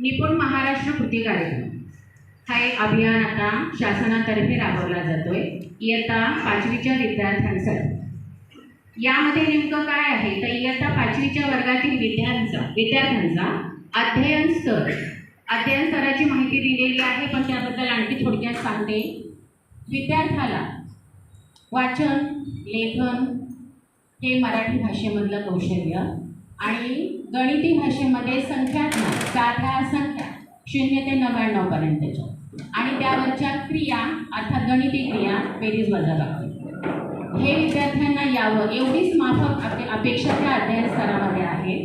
निपुण महाराष्ट्र कृती कार्यक्रम. हा एक अभियान आता शासनातर्फे राबवला जातोय. इयत्ता पाचवीच्या विद्यार्थ्यांसाठी. यामध्ये नेमकं काय आहे? तर इयत्ता पाचवीच्या वर्गातील विद्यार्थ्यांचा विद्यार्थ्यांचा अध्ययन स्तर. अध्ययन स्तराची माहिती दिलेली आहे पण त्याबद्दल आणखी थोडक्यात सांगते. विद्यार्थ्याला वाचन लेखन हे मराठी भाषेमधलं कौशल्य आणि गणिती भाषेमध्ये संख्यात्मक साध्या संख्या शून्य ते नव्याण्णवपर्यंतच्या आणि त्यावरच्या क्रिया अर्थात गणिती क्रिया बेरीज वजाबाकी हे विद्यार्थ्यांना यावं एवढीच माफक अपे अपेक्षा त्या अध्ययन स्तरामध्ये आहे.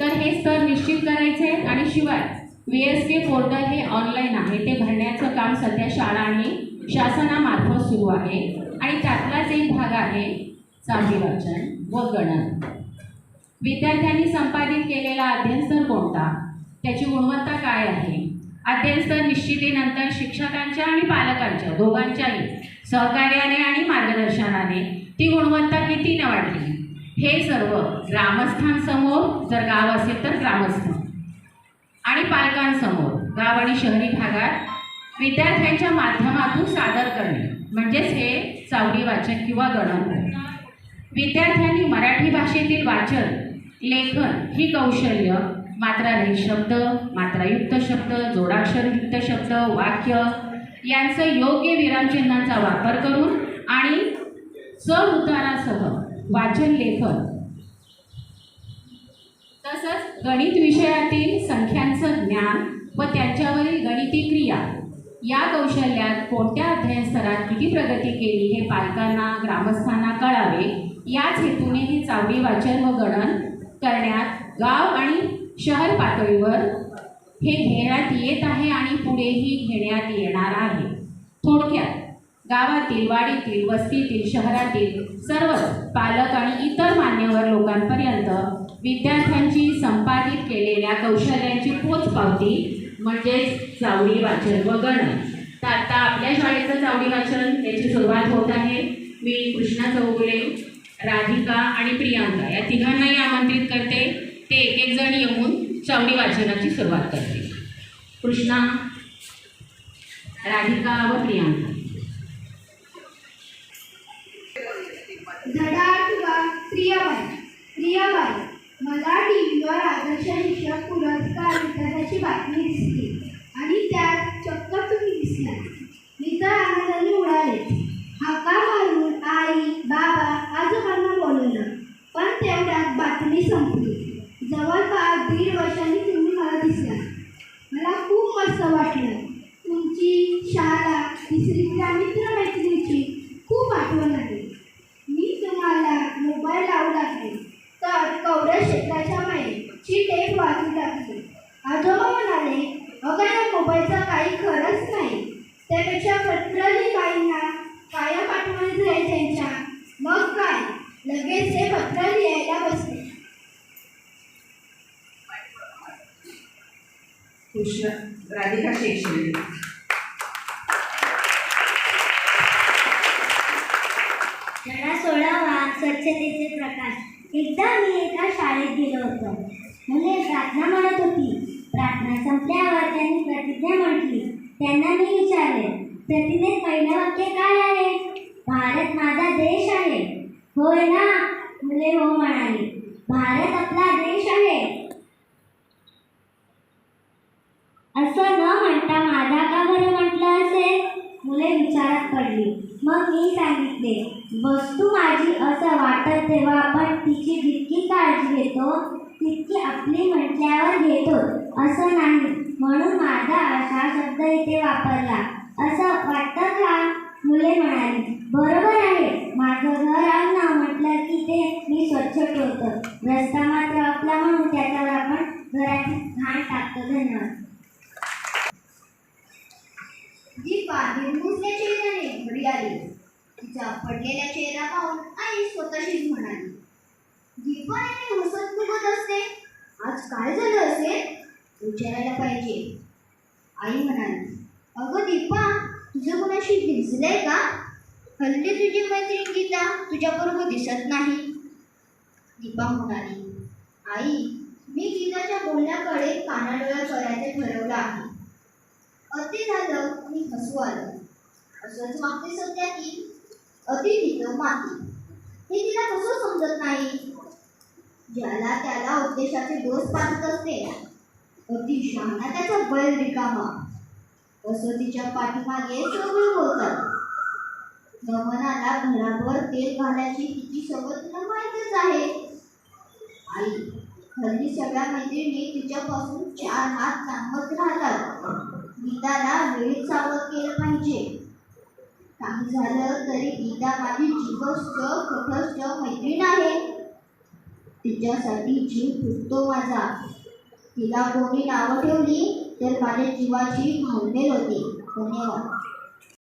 तर हे स्तर निश्चित करायचे आणि शिवाय व्ही एस के पोर्टल हे ऑनलाईन आहे. ते भरण्याचं काम सध्या शाळा आणि शासनामार्फत सुरू आहे. आणि त्यातलाच एक भाग आहे चांदी वाचन व गणन विद्यार्थ्यांनी संपादित केलेला अध्ययनस्तर कोणता? त्याची गुणवत्ता काय आहे? अध्ययनस्तर निश्चितीनंतर शिक्षकांच्या आणि पालकांच्या दोघांच्याही सहकार्याने आणि मार्गदर्शनाने ती गुणवत्ता कितीने वाढली? हे सर्व ग्रामस्थांसमोर जर गाव असेल तर ग्रामस्थ आणि पालकांसमोर गाव आणि शहरी भागात विद्यार्थ्यांच्या माध्यमातून सादर करणे म्हणजेच हे चावडी वाचन किंवा गणन विद्यार्थ्यांनी मराठी भाषेतील वाचन लेखन ही कौशल्य मात्रारहित शब्द मात्रायुक्त शब्द जोडाक्षरयुक्त शब्द वाक्य यांचं योग्य विरामचिन्हांचा वापर करून आणि चढ उतारासह वाचन लेखन तसंच गणित विषयातील संख्यांचं ज्ञान व त्यांच्यावरील गणिती क्रिया या कौशल्यात कोणत्या अध्ययन स्तरात किती प्रगती केली हे पालकांना ग्रामस्थांना कळावे? याच हेतूने ही चावडी वाचन व गणन करण्यात गाव आणि शहर पातळीवर हे घेण्यात येत आहे आणि पुढेही घेण्यात येणार आहे. थोडक्यात गावातील वाडीतील वस्तीतील शहरातील सर्व पालक आणि इतर मान्यवर लोकांपर्यंत विद्यार्थ्यांची संपादित केलेल्या कौशल्यांची पोचपावती म्हणजेच चावडी वाचन व गणन. तर आता आपल्या शाळेचं चावडी वाचन याची सुरुवात होत आहे. मी कृष्णा चौगुले. राधिका आणि प्रियांका या तिघांनाही आमंत्रित करते. ते एक एक जण येऊन चावडी वाचनाची सुरुवात करते. कृष्णा राधिका व प्रियांका. प्रियाबाई. प्रियाबाई मला टीव्हीवर आदर्श शिक्षक पुरस्कार वितरणाची बातमी दिसली पण तेवढ्यात बातमी संपली. जवळपास दीड वर्षांनी तुम्ही मला दिसला. मला खूप मस्त वाटलं. तुमची शाळा तिसरीतल्या मित्रमैत्रिणीची खूप आठवण आली मी तुम्हाला मोबाईल लावू लागले. तर कवड्या क्षेत्राच्या माईची टेप वाचू लागली. आजोबा म्हणाले अगं या मोबाईलचा काही खरंच नाही. त्यापेक्षा पत्राली बाईंना कायम आठवण जाईल त्यांच्या मग काय? लगेच हे पत्र लिहायला बसले. कृष्ण राधिका शेषे धडा सोळावा स्वच्छतेचे प्रकाश एकदा मी एका शाळेत गेलो होतो. मुले प्रार्थना म्हणत होती. प्रार्थना संपल्यावर त्यांनी प्रतिज्ञा म्हटली. त्यांना मी विचारले प्रतिज्ञेत पहिलं वाक्य काय आहे? भारत माझा देश आहे. होय ना? मुले हो म्हणाली. भारत आपला देश आहे. असं न म्हणता माझा का बरं म्हटलं असेल? मुले विचारात पडली. मग मी सांगितले वस्तू माझी असं वाटत तेव्हा आपण तिची जितकी काळजी घेतो तितकी आपली म्हटल्यावर घेतो. असं नाही. म्हणून माझा असा शब्द इथे वापरला. असं वाटतं का? मुले म्हणाली. बरोबर आहे माझं घर अंगण म्हटलं की ते मी स्वच्छ ठेवतो रस्ता मात्र आपला म्हणून त्याच्यावर आपण घराची घाण टाकतो. धन्यवाद. दीपा निर्मुसल्या चेहऱ्याने घरी आली. तिचा पडलेला चेहरा पाहून आई स्वतःशीच म्हणाली दीपा नेहमी हसत फुगत असते आज काय झालं असेल? विचारायला पाहिजे. आई म्हणाली अगं दीपा तुझं कोणाशी भिजलंय का? हल्ली तुझी मैत्रीण गीता तुझ्याबरोबर दिसत नाही. दीपा म्हणाली. आई मी गीताच्या बोलण्याकडे कानाडोळा झालं आणि हसू आलं. असंच मागते सध्या ती तिथं माती. हे तिला कसं समजत नाही? ज्याला त्याला उद्देशाचे दोष पाहत असते अति शहाणा त्याचा बैल रिकामा. असं तिच्या पाठीमागे सगळे होतात नमनाला घरावर तेल घालायची तिची सवय तुला माहीतच आहे. आई हल्ली सगळ्या मैत्रिणी तिच्यापासून चार हात लांबच राहतात. गीताला वेळीच सावध केलं पाहिजे. काही झालं तरी गीता माझी जीवस्त कठस्थ मैत्रीण आहे. तिच्यासाठी जीव फुटतो माझा. तिला कोणी नावं ठेवली तर माझ्या जीवाची घालमेल होती. धन्यवाद.